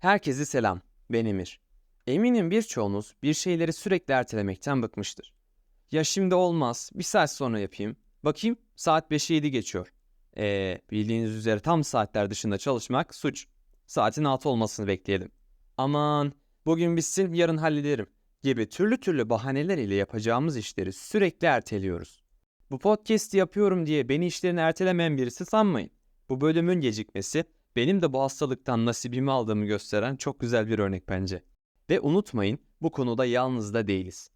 Herkese selam, ben Emir. Eminim birçoğunuz bir şeyleri sürekli ertelemekten bıkmıştır. Ya şimdi olmaz, bir saat sonra yapayım. Bakayım, saat 5'e 7 geçiyor. Eee, bildiğiniz üzere tam saatler dışında çalışmak suç. Saatin 6 olmasını bekleyelim. Aman, bugün bitsin, yarın hallederim gibi türlü türlü bahaneler ile yapacağımız işleri sürekli erteliyoruz. Bu podcast'i yapıyorum diye beni işlerini ertelemeyen birisi sanmayın. Bu bölümün gecikmesi benim de bu hastalıktan nasibimi aldığımı gösteren çok güzel bir örnek bence. Ve unutmayın bu konuda yalnız da değiliz.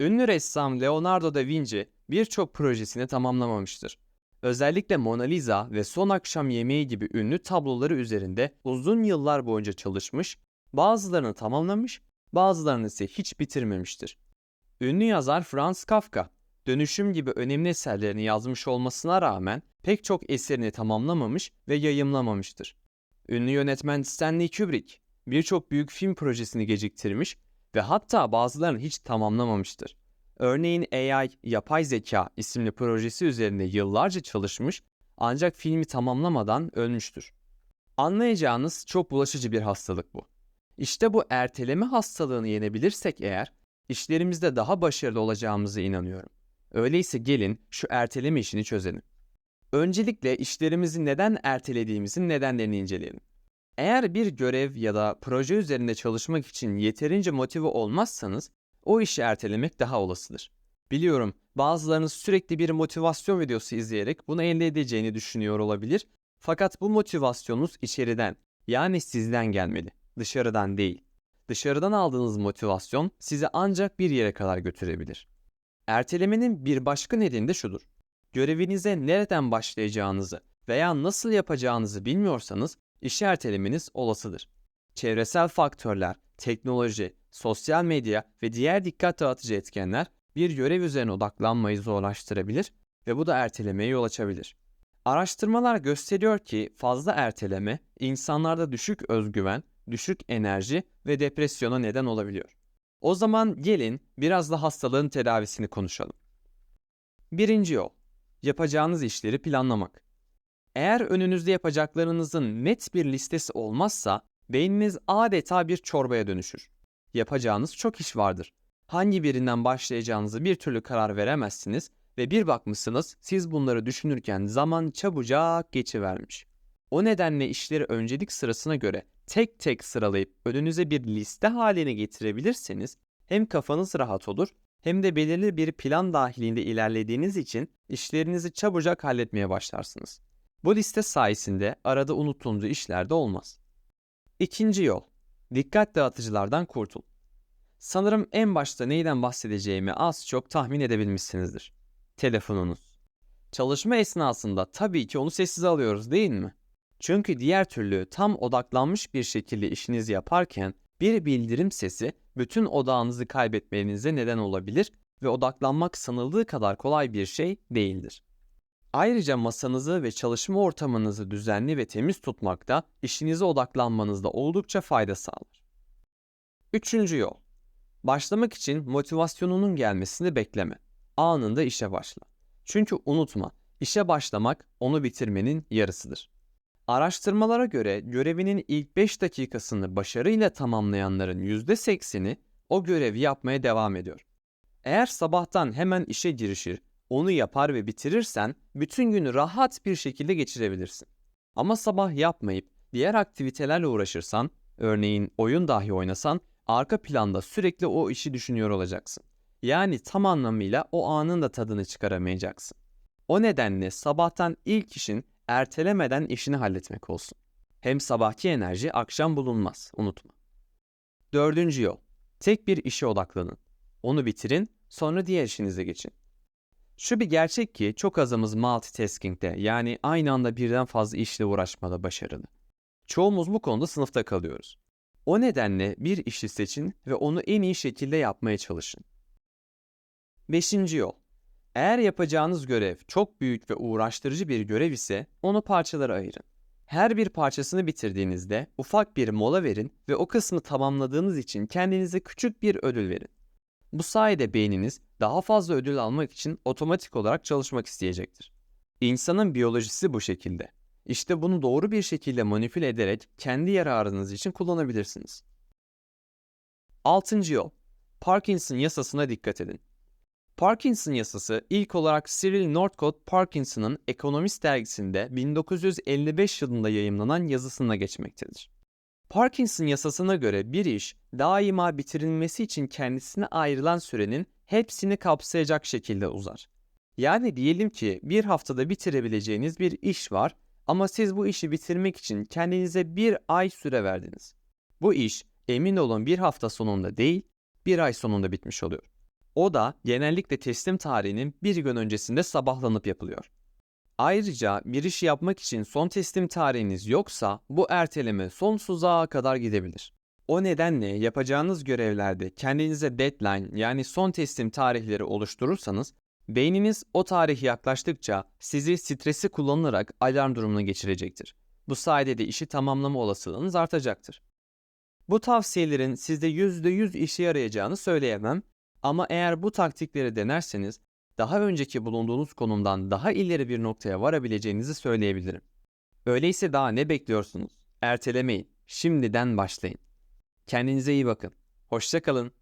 Ünlü ressam Leonardo da Vinci birçok projesini tamamlamamıştır. Özellikle Mona Lisa ve Son Akşam Yemeği gibi ünlü tabloları üzerinde uzun yıllar boyunca çalışmış, bazılarını tamamlamış, bazılarını ise hiç bitirmemiştir. Ünlü yazar Franz Kafka, Dönüşüm gibi önemli eserlerini yazmış olmasına rağmen pek çok eserini tamamlamamış ve yayımlamamıştır. Ünlü yönetmen Stanley Kubrick birçok büyük film projesini geciktirmiş ve hatta bazılarını hiç tamamlamamıştır. Örneğin AI, yapay zeka isimli projesi üzerinde yıllarca çalışmış ancak filmi tamamlamadan ölmüştür. Anlayacağınız çok bulaşıcı bir hastalık bu. İşte bu erteleme hastalığını yenebilirsek eğer, işlerimizde daha başarılı olacağımıza inanıyorum. Öyleyse gelin şu erteleme işini çözelim. Öncelikle işlerimizi neden ertelediğimizin nedenlerini inceleyelim. Eğer bir görev ya da proje üzerinde çalışmak için yeterince motive olmazsanız o işi ertelemek daha olasıdır. Biliyorum bazılarınız sürekli bir motivasyon videosu izleyerek bunu elde edeceğini düşünüyor olabilir. Fakat bu motivasyonunuz içeriden yani sizden gelmeli, dışarıdan değil. Dışarıdan aldığınız motivasyon sizi ancak bir yere kadar götürebilir. Ertelemenin bir başka nedeni de şudur. Görevinize nereden başlayacağınızı veya nasıl yapacağınızı bilmiyorsanız işi ertelemeniz olasıdır. Çevresel faktörler, teknoloji, sosyal medya ve diğer dikkat dağıtıcı etkenler bir görev üzerine odaklanmayı zorlaştırabilir ve bu da ertelemeye yol açabilir. Araştırmalar gösteriyor ki fazla erteleme insanlarda düşük özgüven, düşük enerji ve depresyona neden olabiliyor. O zaman gelin biraz da hastalığın tedavisini konuşalım. Birinci yol, yapacağınız işleri planlamak. Eğer önünüzde yapacaklarınızın net bir listesi olmazsa beyniniz adeta bir çorbaya dönüşür. Yapacağınız çok iş vardır. Hangi birinden başlayacağınızı bir türlü karar veremezsiniz ve bir bakmışsınız siz bunları düşünürken zaman çabucak geçivermiş. O nedenle işleri öncelik sırasına göre tek tek sıralayıp önünüze bir liste haline getirebilirseniz hem kafanız rahat olur hem de belirli bir plan dahilinde ilerlediğiniz için işlerinizi çabucak halletmeye başlarsınız. Bu liste sayesinde arada unuttuğunuz işler de olmaz. İkinci yol. Dikkat dağıtıcılardan kurtul. Sanırım en başta neyden bahsedeceğimi az çok tahmin edebilmişsinizdir. Telefonunuz. Çalışma esnasında tabii ki onu sessize alıyoruz değil mi? Çünkü diğer türlü tam odaklanmış bir şekilde işinizi yaparken bir bildirim sesi bütün odağınızı kaybetmenize neden olabilir ve odaklanmak sanıldığı kadar kolay bir şey değildir. Ayrıca masanızı ve çalışma ortamınızı düzenli ve temiz tutmak da işinize odaklanmanızda oldukça fayda sağlar. Üçüncü yol. Başlamak için motivasyonunun gelmesini bekleme. Anında işe başla. Çünkü unutma, işe başlamak onu bitirmenin yarısıdır. Araştırmalara göre görevinin ilk 5 dakikasını başarıyla tamamlayanların %80'i o görevi yapmaya devam ediyor. Eğer sabahtan hemen işe girişir, onu yapar ve bitirirsen bütün günü rahat bir şekilde geçirebilirsin. Ama sabah yapmayıp diğer aktivitelerle uğraşırsan, örneğin oyun dahi oynasan, arka planda sürekli o işi düşünüyor olacaksın. Yani tam anlamıyla o anın da tadını çıkaramayacaksın. O nedenle sabahtan ilk işin ertelemeden işini halletmek olsun. Hem sabahki enerji akşam bulunmaz, unutma. Dördüncü yol. Tek bir işe odaklanın. Onu bitirin, sonra diğer işinize geçin. Şu bir gerçek ki çok azımız multitasking'de yani aynı anda birden fazla işle uğraşmada başarılı. Çoğumuz bu konuda sınıfta kalıyoruz. O nedenle bir işi seçin ve onu en iyi şekilde yapmaya çalışın. Beşinci yol. Eğer yapacağınız görev çok büyük ve uğraştırıcı bir görev ise onu parçalara ayırın. Her bir parçasını bitirdiğinizde ufak bir mola verin ve o kısmı tamamladığınız için kendinize küçük bir ödül verin. Bu sayede beyniniz daha fazla ödül almak için otomatik olarak çalışmak isteyecektir. İnsanın biyolojisi bu şekilde. İşte bunu doğru bir şekilde manipüle ederek kendi yararınız için kullanabilirsiniz. Altıncı yol. Parkinson yasasına dikkat edin. Parkinson yasası ilk olarak Cyril Northcote Parkinson'ın Economist dergisinde 1955 yılında yayımlanan yazısına geçmektedir. Parkinson yasasına göre bir iş daima bitirilmesi için kendisine ayrılan sürenin hepsini kapsayacak şekilde uzar. Yani diyelim ki bir haftada bitirebileceğiniz bir iş var ama siz bu işi bitirmek için kendinize bir ay süre verdiniz. Bu iş emin olun bir hafta sonunda değil, bir ay sonunda bitmiş oluyor. O da genellikle teslim tarihinin bir gün öncesinde sabahlanıp yapılıyor. Ayrıca bir işi yapmak için son teslim tarihiniz yoksa bu erteleme sonsuza kadar gidebilir. O nedenle yapacağınız görevlerde kendinize deadline yani son teslim tarihleri oluşturursanız beyniniz o tarih yaklaştıkça sizi stresi kullanarak alarm durumuna geçirecektir. Bu sayede de işi tamamlama olasılığınız artacaktır. Bu tavsiyelerin sizde %100 işe yarayacağını söyleyemem ama eğer bu taktikleri denerseniz daha önceki bulunduğunuz konumdan daha ileri bir noktaya varabileceğinizi söyleyebilirim. Öyleyse daha ne bekliyorsunuz? Ertelemeyin. Şimdiden başlayın. Kendinize iyi bakın. Hoşça kalın.